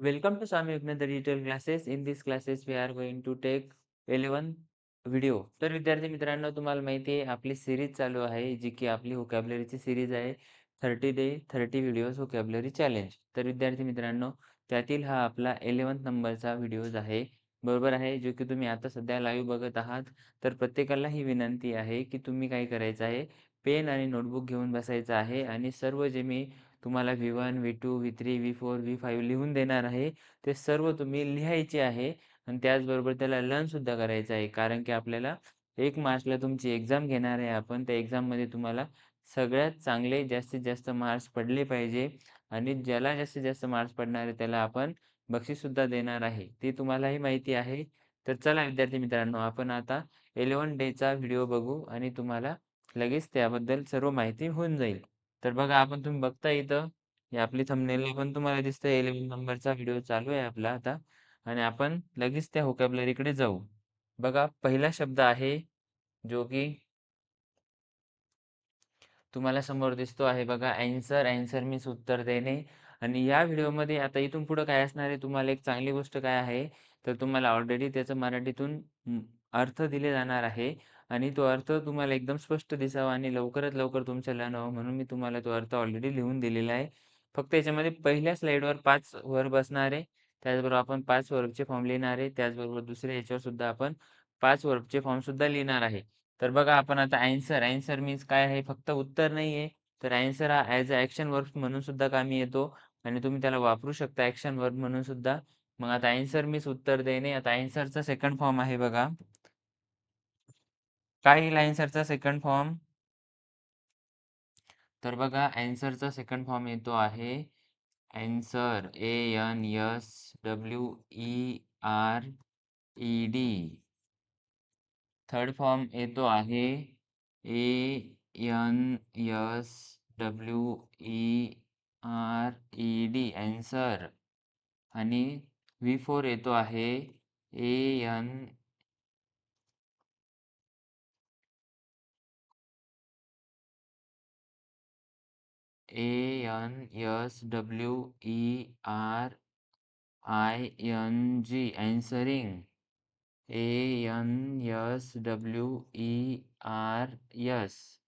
Welcome to Swami Vivekananda digital classes. In this classes, we are going to take 11 video. तर विद्यार्थी मित्रांनो, तुम्हाला माहिती आहे आपली सिरीज चालू आहे, जी की आपली व्होकॅब्युलरीची सिरीज आहे. 30 डे 30 व्हिडिओज होकॅबलरी चॅलेंज. तर विद्यार्थी मित्रांनो, त्यातील हा आपला 11th नंबरचा व्हिडिओज आहे. बरोबर आहे, जो की तुम्ही आता सध्या लाईव्ह बघत आहात. तर प्रत्येकाला ही विनंती आहे, की तुम्ही काय करायचं आहे, पेन आणि नोटबुक घेऊन बसायचं आहे आणि सर्व जे मी तुम्हाला व्ही1, व्ही2, व्ही3, व्ही4, व्ही5 लिहून देणार आहे, ते सर्व तुम्ही लिहायचे आहे आणि त्याचबरोबर त्याला लर्न सुद्धा करायचं आहे. कारण की आपल्याला एक मार्चला तुमची एक्झाम घेणार आहे आपण. त्या एक्झाममध्ये तुम्हाला सगळ्यात चांगले जास्तीत जास्त मार्क्स पडले पाहिजे आणि ज्याला जास्तीत जास्त मार्क्स पडणार आहे, त्याला आपण बक्षीससुद्धा देणार आहे. ते तुम्हालाही माहिती आहे. तर चला विद्यार्थी मित्रांनो, आपण आता 11 डेचा व्हिडिओ बघू आणि तुम्हाला लगेच त्याबद्दल सर्व माहिती होऊन जाईल. तर बघा आपण तुम्ही बघता इथं, ही आपली थंबनेलला पण तुम्हाला दिसतंय 11 नंबरचा व्हिडिओ चालू आहे आपला आता. आणि आपण लगेच त्या होकॅबलरीकडे जाऊ. बघा पहिला शब्द आहे, जो की तुम्हाला समोर दिसतो आहे बघा अँसर अँसर मीन्स उत्तर देणे. आणि या व्हिडिओमध्ये आता इथून पुढे काय असणार आहे, तुम्हाला एक चांगली गोष्ट काय आहे, तर तुम्हाला ऑलरेडी त्याचं मराठीतून अर्थ दिले जाणार आहे. आणि तो अर्थ तुम्हाला एकदम स्पष्ट दिसावा आणि लवकरात लवकर तुमच्या लहान व्हावं म्हणून मी तुम्हाला तो अर्थ ऑलरेडी लिहून दिलेला आहे. फक्त याच्यामध्ये पहिल्या स्लाइडवर पाच वर्ब असणार आहे. त्याचबरोबर आपण पाच वर्बचे फॉर्म लिहिणार आहे. त्याचबरोबर दुसऱ्या याच्यावर सुद्धा आपण पाच वर्बचे फॉर्मसुद्धा लिहिणार आहे. तर बघा आपण आता अँसर अँसर मीन्स काय आहे, फक्त उत्तर नाही आहे. तर अँसर हा ॲज अ ॲक्शन वर्ब म्हणून सुद्धा कामी येतो आणि तुम्ही त्याला वापरू शकता ॲक्शन वर्ब म्हणून सुद्धा. मग आता अँसर मीन्स उत्तर देणे. आता अँसरचा सेकंड फॉर्म आहे बघा. काय येईल अँसरचा सेकंड फॉर्म? तर बघा अँसरचा सेकंड फॉर्म येतो आहे अँसर ए-एन-एस-डब्ल्यू-ई-आर-ई-डी. थर्ड फॉर्म येतो आहे ए-एन-एस-डब्ल्यू-ई-आर-ई-डी अँसर आणि व्ही फोर येतो आहे ए-एन yes W E R I N G अँसरिंग ए-एन-एस-डब्ल्यू-ई-आर-एस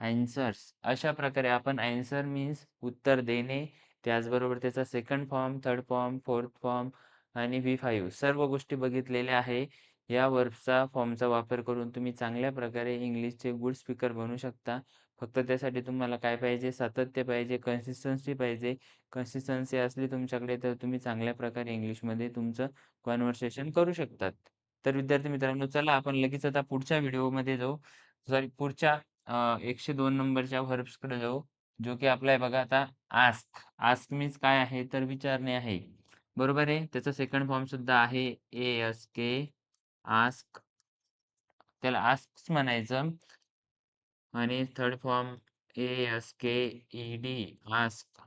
answers अशा प्रकारे आपण अँसर मीन्स उत्तर देणे, त्याचबरोबर त्याचा second form, third form, fourth form आणि व्ही5 सर्व गोष्टी बघितलेल्या आहे. या वर्बचा फॉर्मचा वापर करून तुम्ही चांगल्या प्रकारे इंग्लिशचे गुड स्पीकर बनू शकता. फक्त त्यासाठी तुम्हाला काय पाहिजे, सातत्य पाहिजे, कन्सिस्टन्सी पाहिजे. कन्सिस्टन्सी असली तुमच्याकडे तर तुम्ही चांगल्या प्रकारे इंग्लिशमध्ये तुमचं कॉन्व्हर्सेशन करू शकतात. तर विद्यार्थी मित्रांनो, चला आपण लगेच आता पुढच्या व्हिडिओमध्ये जाऊ. सॉरी पुढच्या एकशे दोन नंबरच्या व्हर्ब्सकडे जाऊ, जो की आपला आहे बघा आता आस्क. आस्क मीन्स काय आहे, तर विचारणे आहे. बरोबर आहे. त्याचा सेकंड फॉर्म सुद्धा आहे ए-एस-के आस्क. त्याला आस्क म्हणायचं. आणि third form A S K E D ask.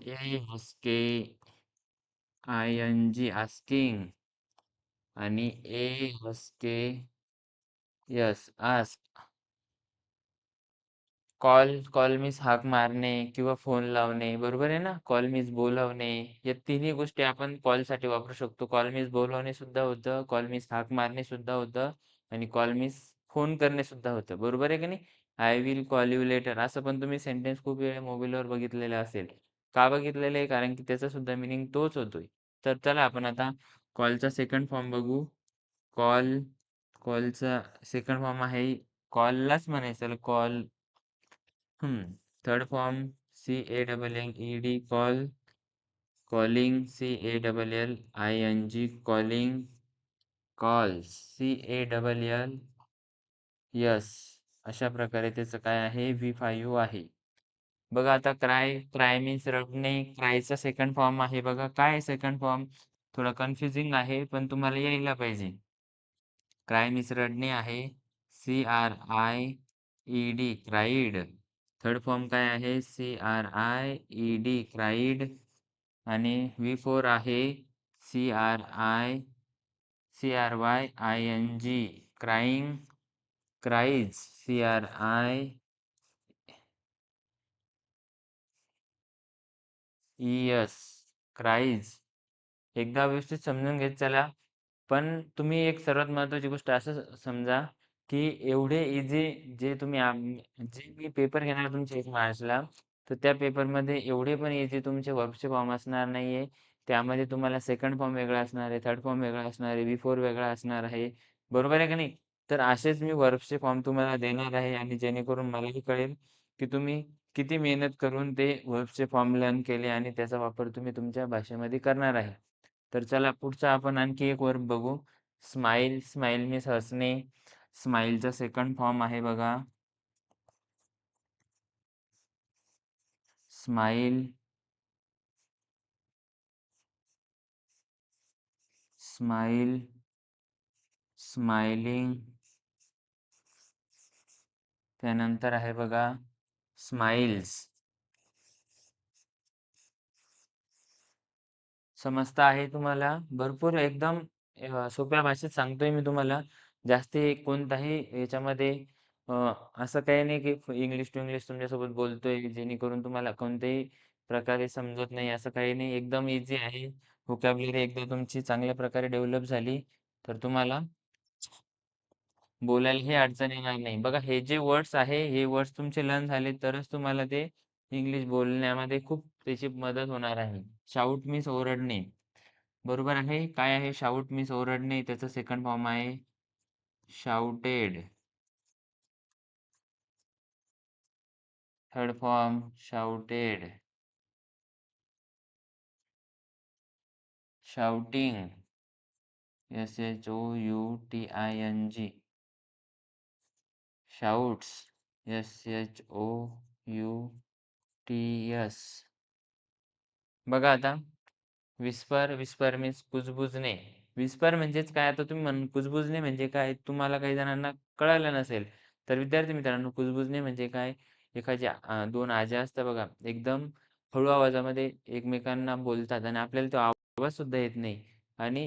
A S K I N G asking आणि A S K S ask. Call, call means हाक मारणे किंवा फोन लावणे. बरोबर आहे ना? कॉल मीस बोलवणे या तिन्ही गोष्टी आपण कॉलसाठी वापरू शकतो. कॉल मीस बोलवणे सुद्धा होतं, कॉल मिस हाक मारणे सुद्धा होतं आणि कॉल मीस फोन करणे सुद्धा होतं. बरोबर आहे की नाही? I will call you later असं पण तुम्ही सेंटेन्स खूप वेळ मोबाईलवर बघितलेलं असेल. का बघितलेलं आहे? कारण की त्याचा सुद्धा मिनिंग तोच होतोय. तर चला आपण आता कॉलचा सेकंड फॉर्म बघू. कॉल, कॉलचा सेकंड फॉर्म आहे कॉललाच म्हणायचं call. Third form सी-ए-डबल-एल-ई-डी call. Calling सी-ए-डबल-एल-आय-एन-जी calling. Call C A double L S अशा प्रकारे त्याचं काय आहे व्ही व्ही5 आहे. बघा आता क्राय, क्राय मीन्स रडणे. क्रायचा सेकंड फॉर्म आहे बघा. काय सेकंड फॉर्म? थोडा कन्फ्युजिंग आहे, पण तुम्हाला यायला पाहिजे. क्राय मीन्स रडणे आहे. C R I E D cried. थर्ड फॉर्म काय आहे? C R I E D cried आणि व्ही फोर आहे C R I C R Y I N G crying, cries C R I E S cries एकदा व्यवस्थित समजून घेत चला. पण तुम्ही एक सर्वात महत्वाची गोष्ट असं समजा, की एवढे इझी जे तुम्ही जे मी पेपर घेणार तुमचे एक मार्चला, तर त्या पेपरमध्ये एवढे पण इझी तुमचे वर्कचे फॉर्म असणार नाहीये. त्यामध्ये तुम्हाला सेकंड फॉर्म वेगळा असणार आहे, थर्ड फॉर्म वेगळा असणार आहे, बी4 वेगळा असणार आहे. बरोबर आहे का नाही? तर असेच मी वर्कचे फॉर्म तुम्हाला देणार आहे आणि जेणेकरून मलाही कळेल, की तुम्ही किती मेहनत करून ते वर्कचे फॉर्म लर्न केले आणि त्याचा वापर तुम्ही तुमच्या भाषेमध्ये करणार आहे. तर चला पुढचा आपण आणखी एक वर्ब बघू. स्माईल, स्माईल मीन्स हसणे. स्माईलचा सेकंड फॉर्म आहे बघा. स्माईल. स्माईल. स्माइलिंग. त्यानंतर आहे बघा स्माइल्स. समजतं आहे तुम्हाला? भरपूर एकदम सोप्या भाषेत सांगतोय मी तुम्हाला. जास्ती कोणताही याच्यामध्ये असं काही नाही की इंग्लिश टू इंग्लिश तुमच्यासोबत बोलतोय, जेणेकरून तुम्हाला कोणत्याही प्रकारे समजत नाही, असं काही नाही. एकदम इझी आहे. व्होकॅब्युलरी एकदा तुमची चांगल्या प्रकारे डेव्हलप झाली, तर तुम्हाला बोलायला हे अडचण येणार नाही. बघा हे जे वर्ड्स आहे, हे वर्ड्स तुमचे लर्न झाले तरच तुम्हाला ते इंग्लिश बोलण्यामध्ये खूप त्याची मदत होणार आहे. शाऊट मीन्स ओरडणे. बरोबर आहे. काय आहे शाऊट मीन्स ओरडणे? त्याचा सेकंड फॉर्म आहे shouted. Third form shouted. Shouting. एस-एच-ओ-यू-टी-आय-एन-जी. Shouts. एस-एच-ओ-यू-टी-एस. बघा आता विस्पर विस्पर मीन्स कुजबुजणे. विस्पर म्हणजेच काय? आता तुम्ही म्हण कुजबुजणे म्हणजे काय? तुम्हाला काही जणांना कळालं नसेल. तर विद्यार्थी मित्रांनो, कुजबुजणे म्हणजे काय? एखादी दोन 2 आज्या असतात बघा, एकदम हळू आवाजामध्ये एकमेकांना बोलतात आणि आपल्याला तो आवाज सुद्धा येत नाही आणि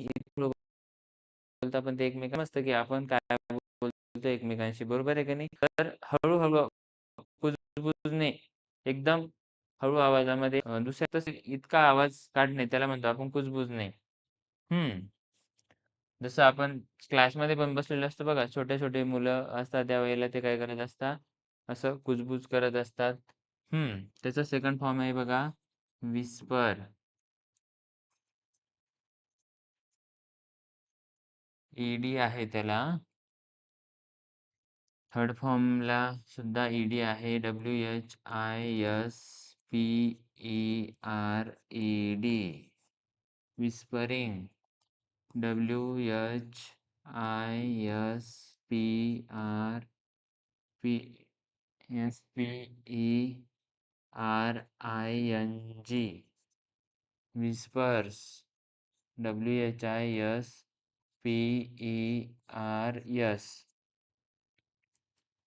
बोलतात पण ते एकमेकांना असतं की आपण काय होतो एकमेकांशी. बरोबर आहे का नाही? तर हळूहळू कुजबुजणे एकदम हळू आवाजामध्ये दुसऱ्या तसे इतका आवाज काढणे त्याला म्हणतो आपण कुजबुजणे. हम्म जसं आपण क्लासमध्ये पण बसलेलो असतो बघा, छोटे-छोटे मुलं असतात त्यावेळेला ते काय करत असतात, असं कुजबुज करत असतात. हम्म त्याचा सेकंड फॉर्म आहे बघा विस्पर ईडी आहे त्याला. थर्ड फॉर्मला सुधा ई डी है W H I S P E R E D whispering W H I S P R P S P E R I N G whispers W H I S P E R S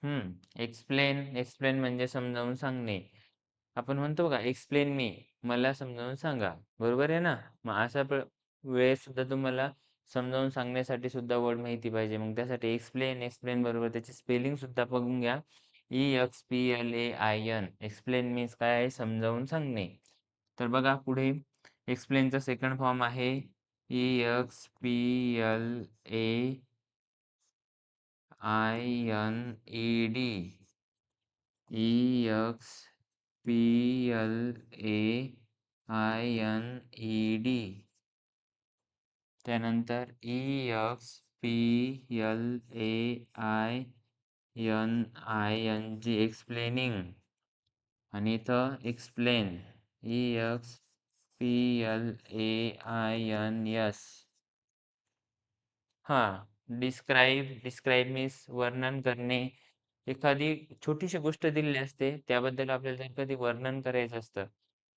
hmm explain, explain म्हणजे समजावून सांगणे. आपण म्हणतो बघा, explain me, मला समजावून सांगा. बरोबर आहे ना? मग अशा प्र वेळेस सुद्धा तुम्हाला समजावून सांगण्यासाठी सुद्धा वर्ड माहिती पाहिजे. मग त्यासाठी एक्सप्लेन, एक्सप्लेन बरोबर त्याची स्पेलिंग सुद्धा बघून घ्या. ई-एक्स-पी-एल-ए-आय-एन. एक्सप्लेन मीन्स काय आहे? समजावून सांगणे. तर बघा पुढे एक्सप्लेनचा सेकंड फॉर्म आहे आय-एन-ई-डी. ई-एक्स-पी-एल-ए-आय-एन-ई-डी. त्यानंतर ई-एक्स-पी-एल-ए-आय-एन-आय-एन-जी एक्सप्लेनिंग आणि इथं एक्सप्लेन. ई-एक्स-पी-एल-ए-आय-एन-एस. हां. डिस्क्राईब, डिस्क्राईब मीन्स वर्णन करणे. एखादी छोटीशी गोष्ट दिलेली असते, त्याबद्दल आपल्याला कधी वर्णन करायचं असतं.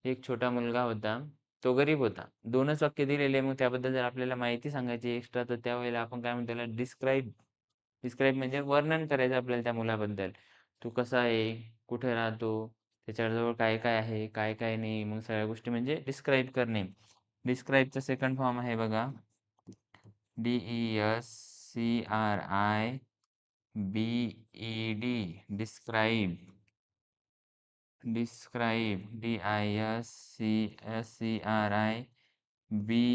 एक छोटा मुलगा होता, तो गरीब होता. दोनच वाक्य दिलेले, मग त्याबद्दल जर आपल्याला माहिती सांगायची एक्स्ट्रा, तर त्यावेळेला आपण काय म्हणतो त्याला डिस्क्राईब. डिस्क्राईब म्हणजे वर्णन करायचं आपल्याला त्या मुलाबद्दल. तू कसा आहे? कुठे राहतो? त्याच्याजवळ काय-काय आहे? काय-काय नाही? मग सगळ्या गोष्टी म्हणजे डिस्क्राईब करणे. डिस्क्राईबचा सेकंड फॉर्म आहे बघा C R I B E D describe describe D I S C S C R I B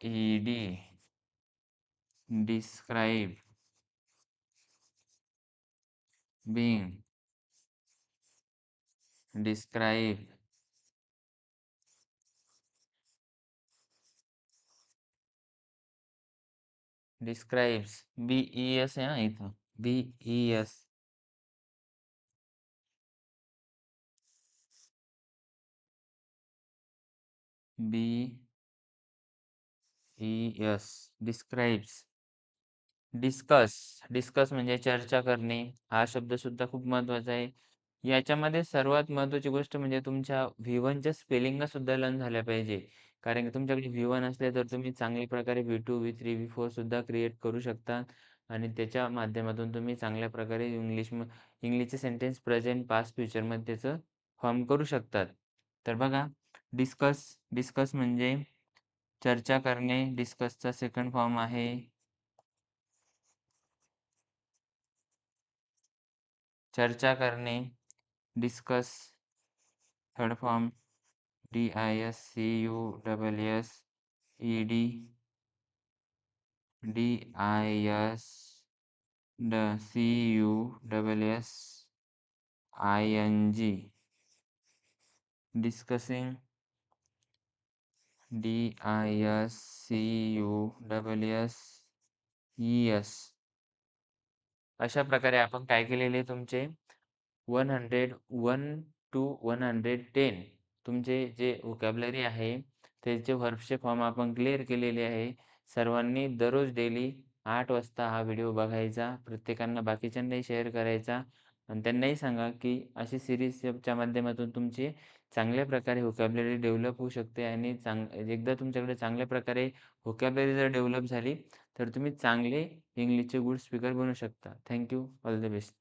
E D describe being. Describe describes. B e s आहे हा इथं b e s. B e s. Describes. Discuss discuss म्हणजे चर्चा करणे. हा शब्द सुद्धा खूप महत्त्वाचा आहे. याच्यामध्ये सर्वात महत्वाची गोष्ट म्हणजे तुमच्या व्हिवनच्या स्पेलिंग सुद्धा लर्न झाल्या पाहिजे. कारण की तुमच्याकडे व्ही वन असले तर तुम्ही चांगल्या प्रकारे V two V three V four सुद्धा क्रिएट करू शकता. आणि त्याच्या माध्यमातून तुम्ही चांगल्या प्रकारे इंग्लिश इंग्लिशचे सेंटेन्स प्रेझेंट पास्ट फ्युचरमध्ये त्याचं फॉर्म करू शकतात. तर बघा डिस्कस डिस्कस म्हणजे चर्चा करणे डिस्कसचा सेकंड फॉर्म आहे. चर्चा करणे discuss third form D I S C U double S E D D I S D C U double S I N G discussing D I S C U double S E S अशा प्रकारे आपण काय केलेले तुमचे? One hundred one two one hundred ten तुमचे जे vocabulary आहे त्याचे वर्कचे फॉर्म आपण क्लिअर केलेले आहे. सर्वांनी दररोज डेली आठ वाजता हा व्हिडिओ बघायचा प्रत्येकांना बाकीच्यांनाही शेअर करायचा. आणि त्यांनाही सांगा की अशी सिरीजच्या माध्यमातून तुमची चांगल्या प्रकारे व्होकॅबलरी डेव्हलप होऊ शकते आणि चांग एकदा तुमच्याकडे चांगल्या प्रकारे व्होकॅबलरी जर डेव्हलप झाली तर तुम्ही चांगले इंग्लिशचे गुड स्पीकर बनू शकता. Thank you all the best